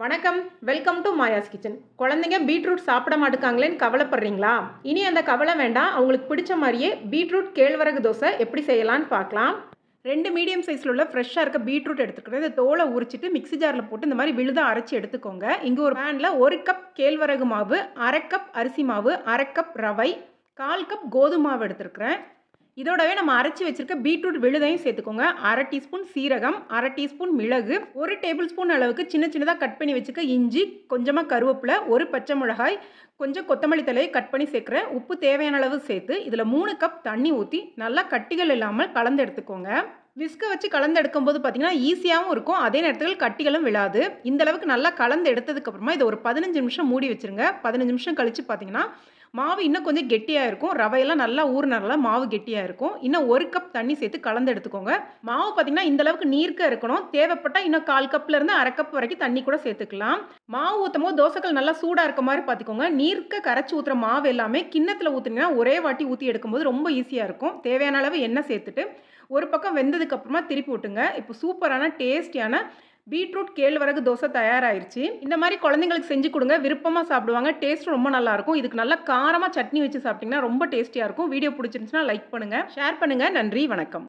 வணக்கம். Welcome to Maya's kitchen குழந்தைங்க beetroot சாப்பிட மாட்டுக்காங்களேன்னு கவலைப்படுறீங்களா? இனி அந்த கவலை வேண்டாம். அவங்களுக்கு பிடிச்ச மாதிரியே பீட்ரூட் கேழ்வரகு தோசை எப்படி செய்யலான்னு பார்க்கலாம். ரெண்டு மீடியம் சைஸில் உள்ள ஃப்ரெஷ்ஷாக இருக்க பீட்ரூட் எடுத்துக்கிறேன் இதை தோலை உரிச்சிட்டு மிக்ஸி ஜாரில் போட்டு இந்த மாதிரி விழுதாக அரைச்சி எடுத்துக்கோங்க. இங்கே ஒரு பேனில் ஒரு கப் கேழ்வரகு மாவு அரை கப் அரிசி மாவு அரை கப் ரவை கால் கப் கோதுமை மாவு எடுத்துருக்கிறேன். இதோடவே நம்ம அரைச்சி வச்சிருக்க பீட்ரூட் விழுதையும் சேர்த்துக்கோங்க. அரை டீஸ்பூன் சீரகம் அரை டீஸ்பூன் மிளகு ஒரு டேபிள் ஸ்பூன் அளவுக்கு சின்ன சின்னதாக கட் பண்ணி வச்சுக்க இஞ்சி கொஞ்சமாக கருவேப்பிலை ஒரு பச்சை மிளகாய் கொஞ்சம் கொத்தமல்லி தலையை கட் பண்ணி சேர்க்குறேன் உப்பு தேவையான அளவு சேர்த்து இதில் மூணு கப் தண்ணி ஊற்றி நல்லா கட்டிகள் இல்லாமல் கலந்து எடுத்துக்கோங்க. விஸ்கை வச்சு கலந்து எடுக்கும்போது பார்த்தீங்கன்னா ஈஸியாகவும் இருக்கும். அதே நேரத்தில் கட்டிகளும் விழாது. இந்த அளவுக்கு நல்லா கலந்து எடுத்ததுக்கப்புறமா இதை ஒரு பதினஞ்சு நிமிஷம் மூடி வச்சுருங்க. பதினஞ்சு நிமிஷம் கழித்து பார்த்தீங்கன்னா மாவு இன்னும் கொஞ்சம் கெட்டியாக இருக்கும். ரவையெல்லாம் நல்லா ஊறினால மாவு கெட்டியாக இருக்கும். இன்னும் ஒரு கப் தண்ணி சேர்த்து கலந்து எடுத்துக்கோங்க. மாவு பார்த்தீங்கன்னா இந்த அளவுக்கு நீர்க்க இருக்கணும். தேவைப்பட்டால் இன்னும் கால் கப்லேருந்து அரை கப் வரைக்கும் தண்ணி கூட சேர்த்துக்கலாம். மாவு ஊற்றும் போது தோசைகள் நல்லா சூடாக இருக்க மாதிரி பார்த்துக்கோங்க நீர்க்க கரைச்சி ஊற்றுற மாவு எல்லாமே கிண்ணத்தில் ஊற்றுனீங்கன்னா ஒரே வாட்டி ஊற்றி எடுக்கும்போது ரொம்ப ஈஸியாக இருக்கும். தேவையான அளவு எண்ணெய் சேர்த்துட்டு ஒரு பக்கம் வெந்ததுக்கு அப்புறமா திருப்பி விட்டுங்க இப்போ சூப்பரான டேஸ்டியான பீட்ரூட் கேழ்வரகு தோசை தயாராகிருச்சு இந்த மாதிரி குழந்தைங்களுக்கு செஞ்சு கொடுங்க. விருப்பமாக சாப்பிடுவாங்க. டேஸ்ட் ரொம்ப நல்லாயிருக்கும். இதுக்கு நல்லா காரமாக சட்னி வச்சு சாப்பிட்டிங்கன்னா ரொம்ப டேஸ்டியாக இருக்கும். வீடியோ பிடிச்சிருந்துச்சுன்னா லைக் பண்ணுங்கள் ஷேர் பண்ணுங்கள் நன்றி. வணக்கம்.